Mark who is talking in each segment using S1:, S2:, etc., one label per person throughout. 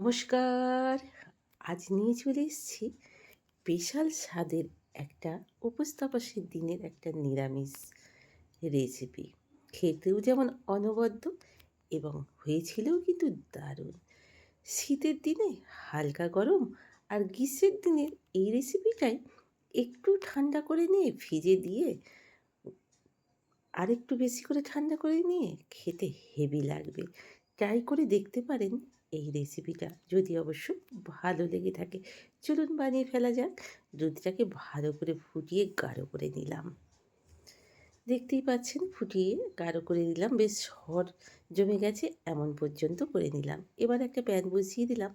S1: নমস্কার। আজ নিয়ে চলে এসেছি বিশাল স্বাদের একটা উপস্থাপসের দিনের একটা নিরামিষ রেসিপি খেতেও যেমন অনবদ্য এবং হয়েছিলেও কিন্তু দারুণ। শীতের দিনে হালকা গরম আর গ্রীষ্মের দিনের এই রেসিপিটাই একটু ঠান্ডা করে নিয়ে ভিজে দিয়ে আর একটু বেশি করে ঠান্ডা করে নিয়ে খেতে হেভি লাগবে। ট্রাই করে দেখতে পারেন এই রেসিপিটা যদি অবশ্য ভালো লেগে থাকে, চলুন বানিয়ে ফেলা যাক। দুধটাকে ভালো করে ফুটিয়ে গাঢ় করে নিলাম। দেখতেই পাচ্ছেন, ফুটিয়ে গাঢ় করে দিলাম বেশ সর জমে গেছে, এমন পর্যন্ত করে নিলাম। এবার একটা প্যান বসিয়ে দিলাম।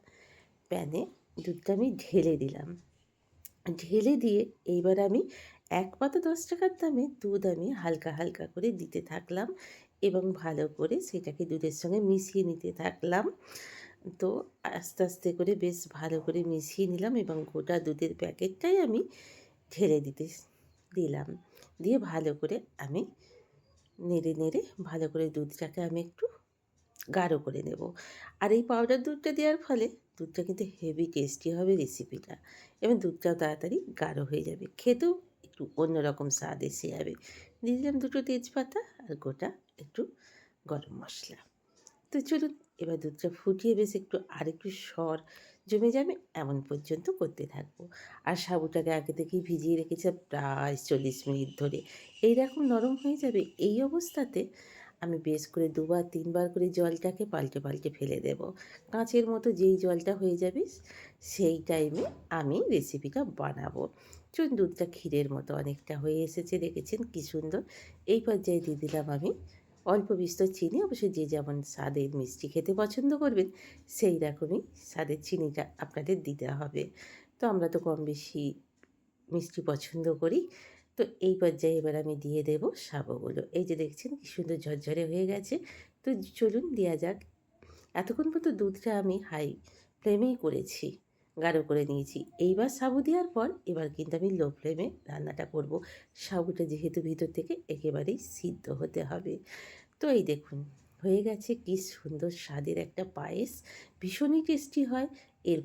S1: প্যানে দুধটা আমি ঢেলে দিলাম। ঢেলে দিয়ে এইবার আমি এক পাতা দশ টাকার দামে দুধ আমি হালকা হালকা করে দিতে থাকলাম। এবং ভালো করে সেটাকে দুধের সঙ্গে মিশিয়ে নিতে থাকলাম। তো আস্তে আস্তে করে বেশ ভালো করে মিশিয়ে নিলাম এবং গোটা দুধের প্যাকেটটাই আমি ঢেলে দিতে দিলাম। দিয়ে ভালো করে আমি নেড়ে নেড়ে ভালো করে দুধটাকে আমি একটু গাঢ় করে নেব। আর এই পাউডার দুধটা দেওয়ার ফলে দুধটা কিন্তু হেভি টেস্টি হবে রেসিপিটা এবং দুধটাও তাড়াতাড়ি গাঢ় হয়ে যাবে। খেতেও একটু অন্যরকম স্বাদ এসে যাবে। দিয়ে দিলাম দুটো তেজপাতা আর গোটা একটু গরম মশলা। তো চলুন এবার দুধটা ফুটিয়ে বেশ একটু আরেকটু সর জমে যাবে এমন পর্যন্ত করতে থাকব। আর সাবুটাকে আগে থেকেই ভিজিয়ে রেখেছে প্রায় চল্লিশ মিনিট ধরে। এই রকম নরম হয়ে যাবে এই অবস্থাতে আমি বেশ করে দুবার, তিনবার করে জলটাকে পাল্টে পাল্টে ফেলে দেব। কাঁচের মতো যেই জলটা হয়ে যাবে সেই টাইমে আমি রেসিপিটা বানাবো। চুন দুধটা ক্ষীরের মতো অনেকটা হয়ে এসেছে, দেখেছেন কী সুন্দর। এই পর্যায়ে দিয়ে দিলাম আমি অল্প বিস্তর চিনি অবশ্যই যে যেমন স্বাদের মিষ্টি খেতে পছন্দ করবেন, সেই রকমই স্বাদের চিনিটা আপনাদের দিতে হবে। তো আমরা তো কম বেশি মিষ্টি পছন্দ করি। তো এই পর্যায়ে এবার আমি দিয়ে দেব সাবুগুলো এই যে দেখছেন কি সুন্দর ঝরঝরে হয়ে গেছে। তো চলুন দেওয়া যাক। এতক্ষণ পর্যন্ত দুধটা আমি হাই ফ্লেমেই করেছি। গাঢ় করে নিয়েছি। এইবার সাবু দেওয়ার পর এবার কিন্তু আমি লো ফ্লেমে রান্নাটা করব। সাবুটা যেহেতু ভিতর থেকে একেবারেই সিদ্ধ হতে হবে। তো এই দেখুন, হয়ে গেছে কি সুন্দর স্বাদের একটা পায়েস। ভীষণই টেস্টি হয়। এর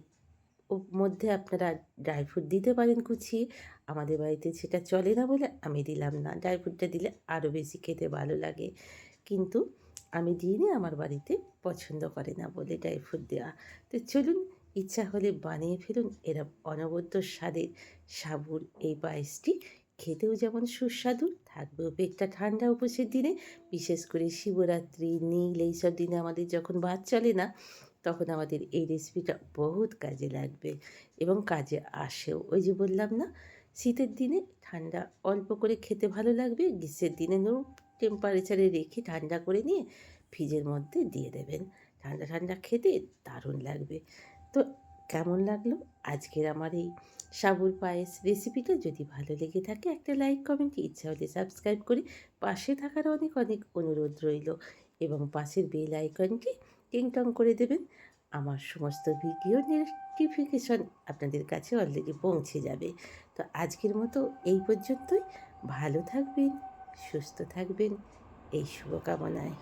S1: মধ্যে আপনারা ড্রাই ফ্রুট দিতে পারেন কুচিয়ে আমাদের বাড়িতে সেটা চলে না বলে আমি দিলাম না। ড্রাই ফ্রুটটা দিলে আরও বেশি খেতে ভালো লাগে। কিন্তু আমি দিইনি, আমার বাড়িতে পছন্দ করে না বলে ড্রাই ফ্রুট দেওয়া। তো চলুন ইচ্ছা হলে বানিয়ে ফেলুন, এরা অনবদ্য স্বাদের। সাবুর এই পায়েসটি খেতেও যেমন সুস্বাদু, থাকবেও পেটটা ঠান্ডা উপসের দিনে। বিশেষ করে শিবরাত্রি, নীল, এইসব দিনে আমাদের যখন ভাত চলে না, তখন আমাদের এই রেসিপিটা বহুত কাজে লাগবে এবং কাজে আসেও। ওই যে বললাম না, শীতের দিনে ঠান্ডা অল্প করে খেতে ভালো লাগবে, গ্রীষ্মের দিনে নো টেম্পারেচারে রেখে ঠান্ডা করে নিয়ে ফ্রিজের মধ্যে দিয়ে দেবেন। ঠান্ডা ঠান্ডা খেতে দারুণ লাগবে। তো কেমন লাগল? আজকের আমার এই সাবুর পায়েস রেসিপিটা যদি ভালো লেগে থাকে, একটা লাইক কমেন্ট ইচ্ছা হলে সাবস্ক্রাইব করে পাশে থাকার অনেক অনেক অনুরোধ রইল এবং পাশের বেল আইকনটি টিংটং করে দেবেন। আমার সমস্ত ভিডিও নোটিফিকেশন আপনাদের কাছে অলরেডি পৌঁছে যাবে। তো আজকের মতো এই পর্যন্তই। ভালো থাকবেন, সুস্থ থাকবেন, এই শুভকামনায়।